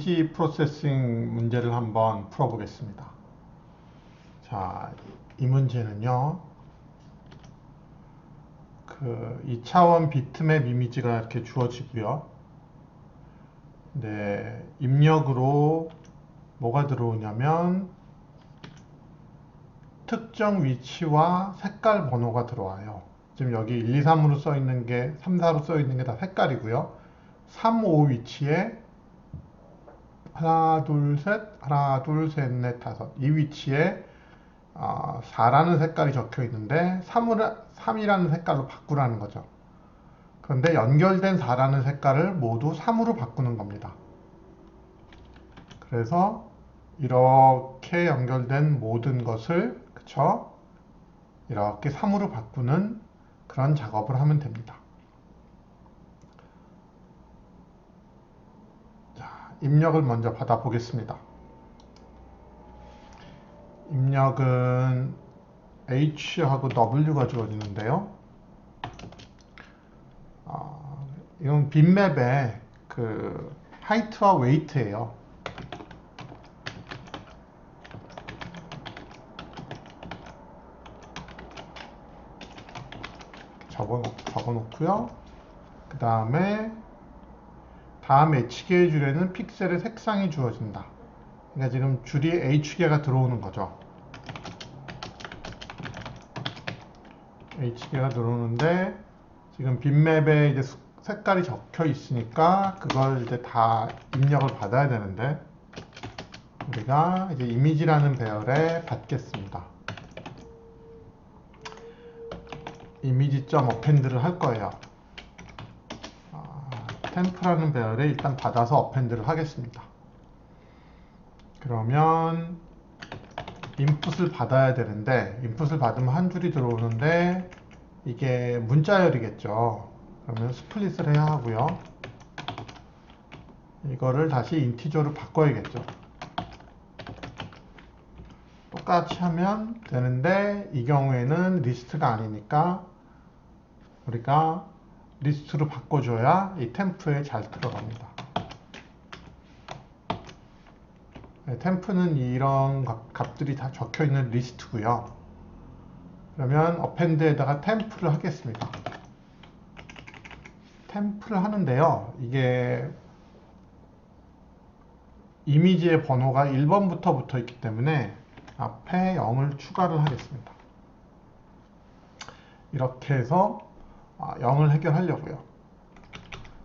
이미지 프로세싱 문제를 한번 풀어보겠습니다. 자, 이 문제는요. 그 2차원 비트맵 이미지가 이렇게 주어지고요. 네, 입력으로 뭐가 들어오냐면 특정 위치와 색깔 번호가 들어와요. 지금 여기 1, 2, 3으로 써 있는 게 3, 4로 써 있는 게 다 색깔이고요. 3, 5 위치에 하나, 둘, 셋, 하나, 둘, 셋, 넷, 다섯 이 위치에 어, 4라는 색깔이 적혀 있는데 3을, 3이라는 색깔로 바꾸라는 거죠. 그런데 연결된 4라는 색깔을 모두 3으로 바꾸는 겁니다. 그래서 이렇게 연결된 모든 것을 그쵸? 이렇게 3으로 바꾸는 그런 작업을 하면 됩니다. 입력을 먼저 받아 보겠습니다. 입력은 H하고 W가 주어지는데요. 어, 이건 빈맵의 그 하이트와 웨이트예요. 적어, 적어놓고요. 그 다음에 다음 H개의 줄에는 픽셀의 색상이 주어진다. 그러니까 지금 줄이 H개가 들어오는 거죠. H개가 들어오는데 지금 빈맵에 이제 색깔이 적혀 있으니까 그걸 이제 다 입력을 받아야 되는데 우리가 이제 이미지라는 배열에 받겠습니다. 어펜드를 할 거예요. 아, 템프라는 배열에 일단 받아서 어펜드를 하겠습니다. 그러면 인풋을 받아야 되는데 인풋을 받으면 한 줄이 들어오는데 이게 문자열이겠죠. 그러면 스플릿을 해야 하고요. 이거를 다시 인티저로 바꿔야겠죠. 똑같이 하면 되는데 이 경우에는 리스트가 아니니까 우리가 리스트로 바꿔줘야 이 템프에 잘 들어갑니다. 네, 템프는 이런 값들이 다 적혀 있는 리스트고요. 그러면 어펜드에다가 템프를 하겠습니다. 템프를 하는데요. 이게 이미지의 번호가 1번부터 붙어 있기 때문에 앞에 0을 추가를 하겠습니다. 이렇게 해서 0을 아, 해결하려고요.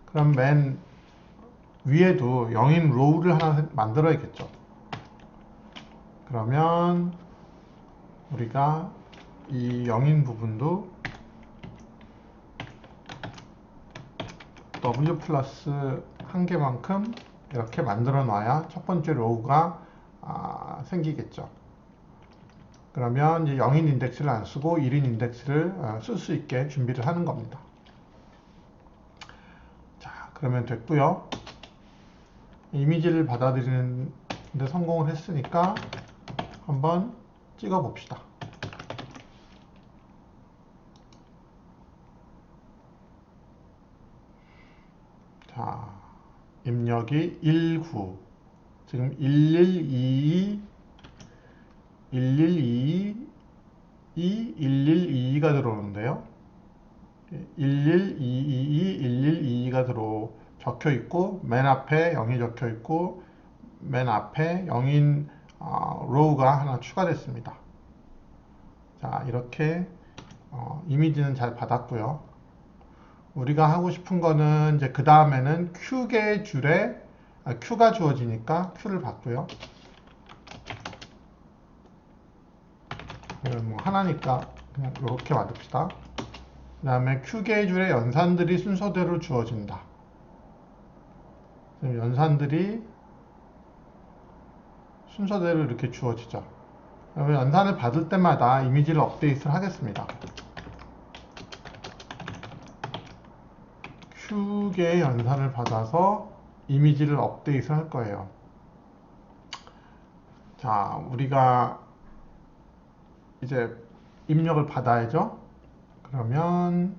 그럼 맨 위에도 0인 로우를 하나 만들어야겠죠. 그러면 우리가 이 0인 부분도 W 플러스 한 개만큼 이렇게 만들어 놔야 첫 번째 로우가 아, 생기겠죠. 그러면 이제 0인 인덱스를 안 쓰고 1인 인덱스를 어, 쓸수 있게 준비를 하는 겁니다. 자, 그러면 됐고요. 이미지를 받아들이는 데 성공을 했으니까 한번 찍어 봅시다. 자, 입력이 19 지금 1122 1122 1122가 들어오는데요. 1122 1122가 들어 적혀 있고 맨 앞에 0이 적혀 있고 맨 앞에 0인 어, 로우가 하나 추가됐습니다. 자 이렇게 어, 이미지는 잘 받았고요. 우리가 하고 싶은 거는 이제 그 다음에는 Q개 줄에 아, Q가 주어지니까 Q를 받고요. 뭐 하나니까 그냥 이렇게 만듭시다. 그 다음에 Q개의 줄에 연산들이 순서대로 주어진다. 연산들이 순서대로 이렇게 주어지죠. 그러면 연산을 받을 때마다 이미지를 업데이트를 하겠습니다. Q개의 연산을 받아서 이미지를 업데이트를 할 거예요. 자, 우리가 이제 입력을 받아야죠. 그러면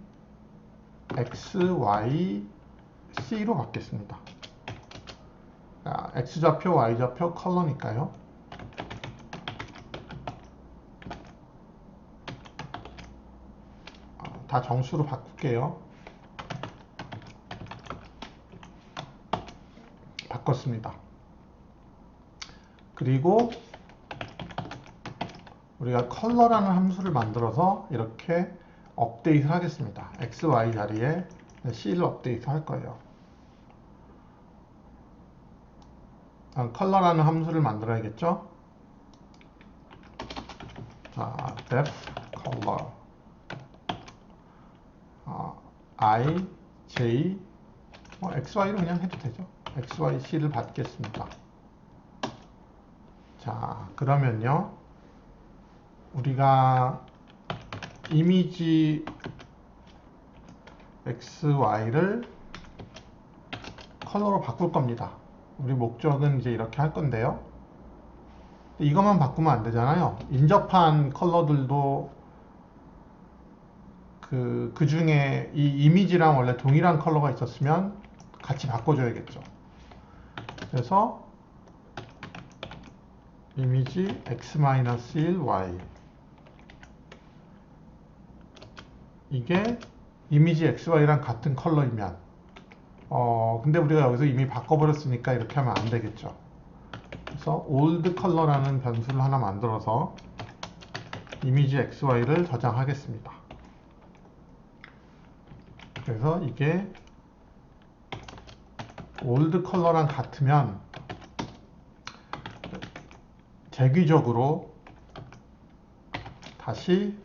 x, y, c로 받겠습니다. 자, x좌표, y좌표 컬러니까요. 어, 다 정수로 바꿀게요. 바꿨습니다. 그리고 우리가 컬러라는 함수를 만들어서 이렇게 업데이트 하겠습니다. x, y 자리에 c를 업데이트 할 거예요. 아, 컬러라는 함수를 만들어야겠죠? 자, def color 아, i, j 뭐 x, y로 그냥 해도 되죠. x, y, c를 받겠습니다. 자, 그러면요. 우리가 이미지 x, y를 컬러로 바꿀 겁니다. 우리 목적은 이제 이렇게 할 건데요. 이것만 바꾸면 안 되잖아요. 인접한 컬러들도 그, 그 중에 이 이미지랑 원래 동일한 컬러가 있었으면 같이 바꿔줘야겠죠. 그래서 이미지 x-1 y 이게 이미지 XY랑 같은 컬러이면 어 근데 우리가 여기서 이미 바꿔버렸으니까 이렇게 하면 안 되겠죠. 그래서 old color라는 변수를 하나 만들어서 이미지 XY를 저장하겠습니다. 그래서 이게 old color랑 같으면 재귀적으로 다시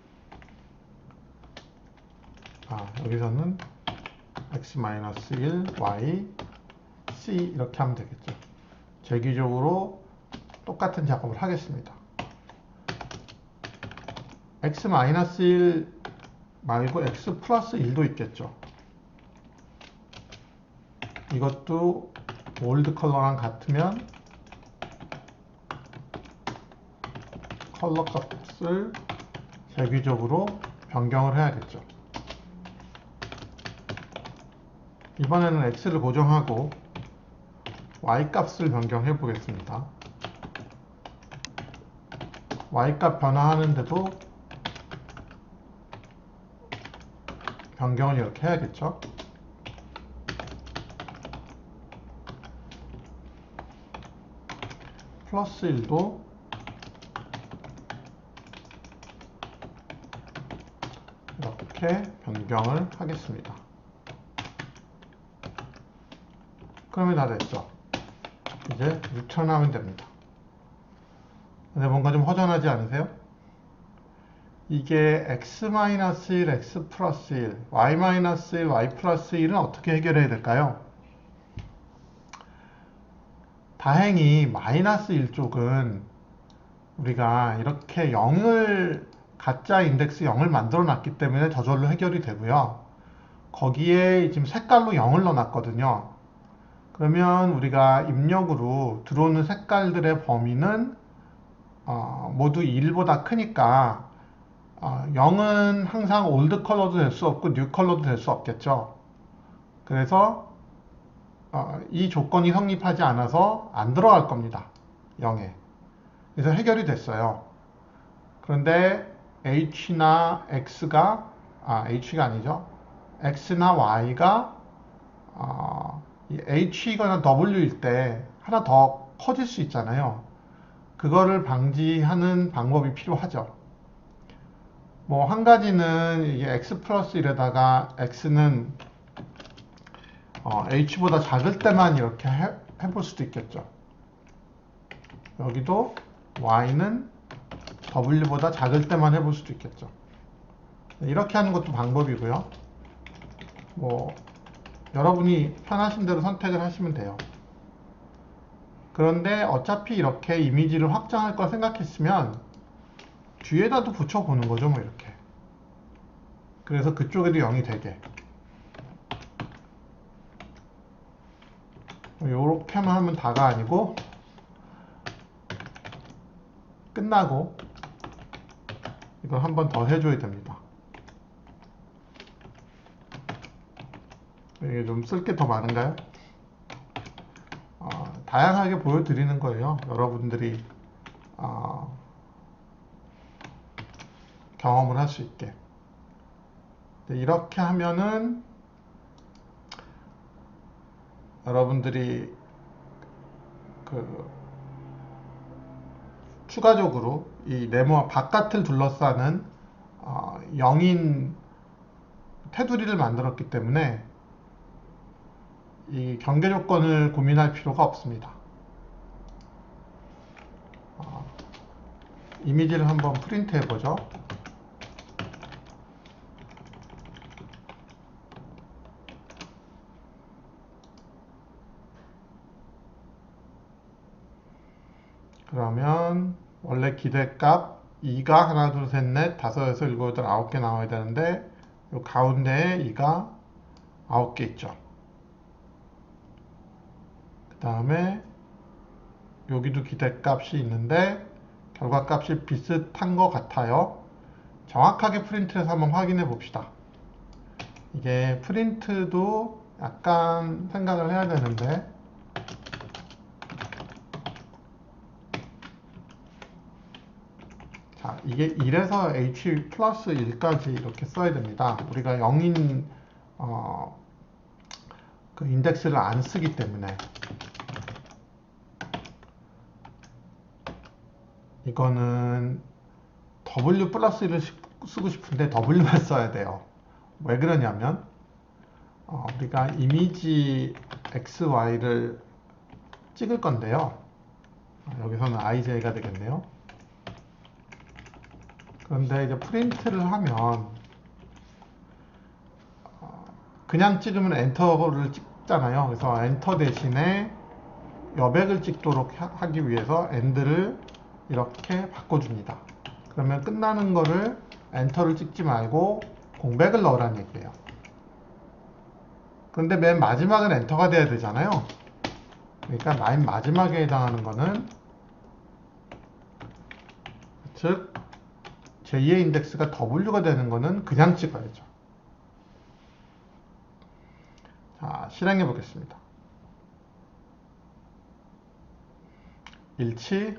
아, 여기서는 x-1, y, c 이렇게 하면 되겠죠. 재기적으로 똑같은 작업을 하겠습니다. x-1 말고 x 플러스 1도 있겠죠. 이것도 올드 컬러랑 같으면 컬러 값을 재규적으로 변경을 해야겠죠. 이번에는 x를 고정하고 y 값을 변경해 보겠습니다. y 값 변화하는데도 변경을 이렇게 해야겠죠. 플러스 1도 이렇게 변경을 하겠습니다. 그러면 다 됐죠. 이제 리턴하면 됩니다. 근데 뭔가 좀 허전하지 않으세요? 이게 x-1, x 플러스 1, y-1, y 플러스 1은 어떻게 해결해야 될까요? 다행히 마이너스 1쪽은 우리가 이렇게 0을 가짜 인덱스 0을 만들어 놨기 때문에 저절로 해결이 되고요. 거기에 지금 색깔로 0을 넣어놨거든요. 그러면 우리가 입력으로 들어오는 색깔들의 범위는 어, 모두 1보다 크니까 어, 0은 항상 올드 컬러도 될 수 없고 뉴 컬러도 될 수 없겠죠. 그래서 어, 이 조건이 성립하지 않아서 안 들어갈 겁니다. 0에. 그래서 해결이 됐어요. 그런데 h나 x가 아 h가 아니죠. x나 y가 어, h거나 w일 때 하나 더 커질 수 있잖아요. 그거를 방지하는 방법이 필요하죠. 뭐 한 가지는 이게 x 플러스 1에다가 x는 어, h보다 작을 때만 이렇게 해, 해볼 수도 있겠죠. 여기도 y는 w보다 작을 때만 해볼 수도 있겠죠. 이렇게 하는 것도 방법이고요. 뭐 여러분이 편하신 대로 선택을 하시면 돼요. 그런데 어차피 이렇게 이미지를 확장할 걸 생각했으면 뒤에다도 붙여보는 거죠, 뭐 이렇게. 그래서 그쪽에도 0이 되게. 이렇게만 하면 다가 아니고 끝나고 이걸 한 번 더 해줘야 됩니다. 이게 좀 쓸 게 더 많은가요? 어, 다양하게 보여드리는 거예요. 여러분들이 어, 경험을 할 수 있게. 네, 이렇게 하면은 여러분들이 그 추가적으로 이 네모와 바깥을 둘러싸는 어, 영인 테두리를 만들었기 때문에 이 경계 조건을 고민할 필요가 없습니다. 어, 이미지를 한번 프린트 해보죠. 그러면 원래 기대값 2가 하나 둘 셋 넷 다섯 여섯 일곱 여덟 아홉 개 나와야 되는데 요 가운데에 2가 아홉 개 있죠. 그 다음에 여기도 기대값이 있는데 결과값이 비슷한 것 같아요. 정확하게 프린트해서 한번 확인해 봅시다. 이게 프린트도 약간 생각을 해야 되는데 자, 이게 1에서 h 플러스 1까지 이렇게 써야 됩니다. 우리가 0인 어, 그 인덱스를 안 쓰기 때문에 이거는 W 플러스 1을 쓰고 싶은데 W만 써야 돼요. 왜 그러냐면 어, 우리가 이미지 XY를 찍을 건데요. 아, 여기서는 IJ가 되겠네요. 그런데 이제 프린트를 하면 어, 그냥 찍으면 엔터를 찍잖아요. 그래서 엔터 대신에 여백을 찍도록 하- 하기 위해서 엔드를 이렇게 바꿔줍니다. 그러면 끝나는 거를 엔터를 찍지 말고 공백을 넣으라는 얘기예요. 그런데 맨 마지막은 엔터가 돼야 되잖아요. 그러니까 맨 마지막에 해당하는 거는 즉 제2의 인덱스가 W가 되는 거는 그냥 찍어야죠. 자, 실행해 보겠습니다. 일치,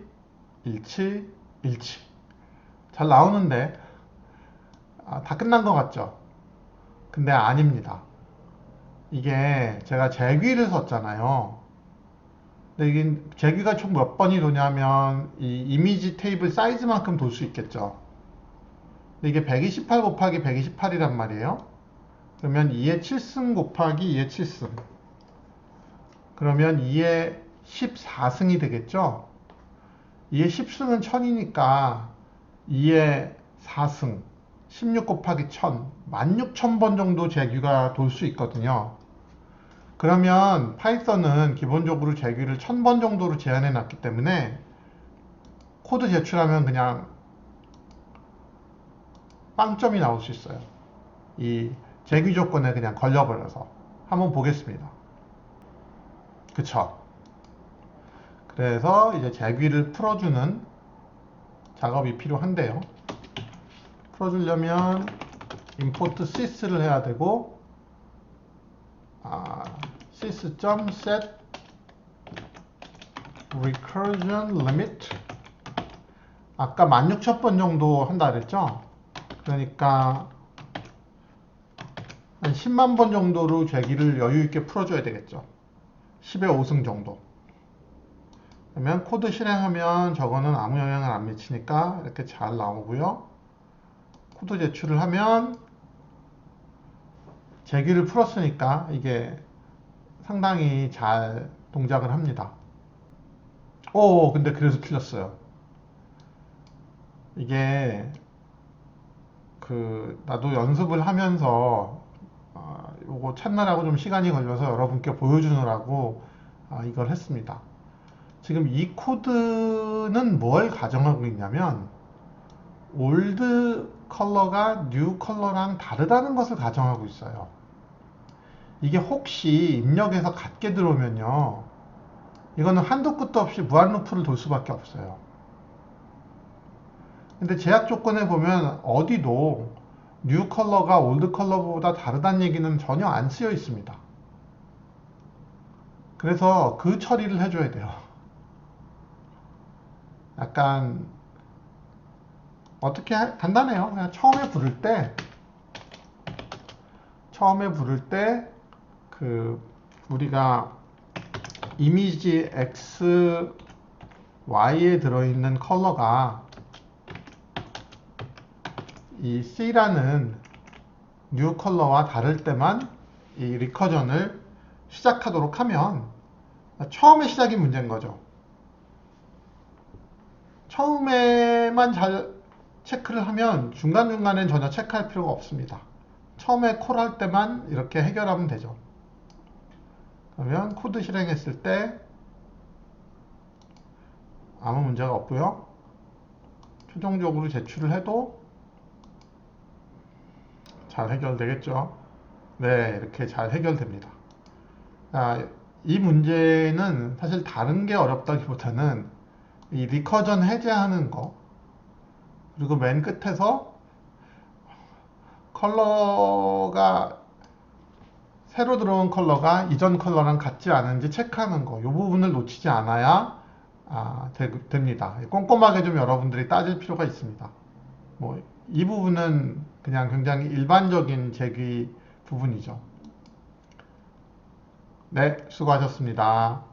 일치, 일치. 잘 나오는데, 아, 다 끝난 것 같죠? 근데 아닙니다. 이게 제가 제귀를 썼잖아요. 근데 이게 제귀가 총 몇 번이 도냐면 이 이미지 테이블 사이즈만큼 돌 수 있겠죠. 근데 이게 128 곱하기 128이란 말이에요. 그러면 2의 7승 곱하기 2의 7승. 그러면 2의 14승이 되겠죠. 2의 10승은 1000이니까 2의 4승, 16 곱하기 1000, 16,000번 정도 제규가 돌 수 있거든요. 그러면 파이썬은 기본적으로 제규를 1000번 정도로 제한해 놨기 때문에 코드 제출하면 그냥 빵점이 나올 수 있어요. 이 제규 조건에 그냥 걸려버려서 한번 보겠습니다. 그쵸? 그래서 이제 제규를 풀어주는 작업이 필요한데요. 풀어주려면 import sys를 해야 되고 아, sys.set recursion limit 아까 16,000번 정도 한다 그랬죠? 그러니까 한 10만 번 정도로 제기를 여유 있게 풀어줘야 되겠죠. 10의 5승 정도. 그러면 코드 실행하면 저거는 아무 영향을 안 미치니까 이렇게 잘 나오고요. 코드 제출을 하면 제기를 풀었으니까 이게 상당히 잘 동작을 합니다. 오, 근데 그래서 틀렸어요. 이게 그 나도 연습을 하면서 아, 요거 찾느라고 좀 시간이 걸려서 여러분께 보여주느라고 아, 이걸 했습니다. 지금 이 코드는 뭘 가정하고 있냐면 올드 컬러가 뉴 컬러랑 다르다는 것을 가정하고 있어요. 이게 혹시 입력해서 같게 들어오면요. 이거는 한도 끝도 없이 무한 루프를 돌 수밖에 없어요. 근데 제약 조건에 보면 어디도 뉴 컬러가 올드 컬러보다 다르다는 얘기는 전혀 안 쓰여 있습니다. 그래서 그 처리를 해줘야 돼요. 약간 어떻게 하- 간단해요. 그냥 처음에 부를 때 처음에 부를 때 그 우리가 이미지 x y에 들어있는 컬러가 이 C라는 뉴 컬러와 다를 때만 이 리커전을 시작하도록 하면 처음에 시작이 문제인 거죠. 처음에만 잘 체크를 하면 중간중간엔 전혀 체크할 필요가 없습니다. 처음에 콜할 때만 이렇게 해결하면 되죠. 그러면 코드 실행했을 때 아무 문제가 없고요. 최종적으로 제출을 해도 잘 해결되겠죠. 네, 이렇게 잘 해결됩니다. 아, 이 문제는 사실 다른 게 어렵다기보다는 이 리커전 해제하는 거 그리고 맨 끝에서 컬러가 새로 들어온 컬러가 이전 컬러랑 같지 않은지 체크하는 거, 이 부분을 놓치지 않아야 아, 되, 됩니다. 꼼꼼하게 좀 여러분들이 따질 필요가 있습니다. 뭐, 이 부분은 그냥 굉장히 일반적인 제기 부분이죠. 네, 수고하셨습니다.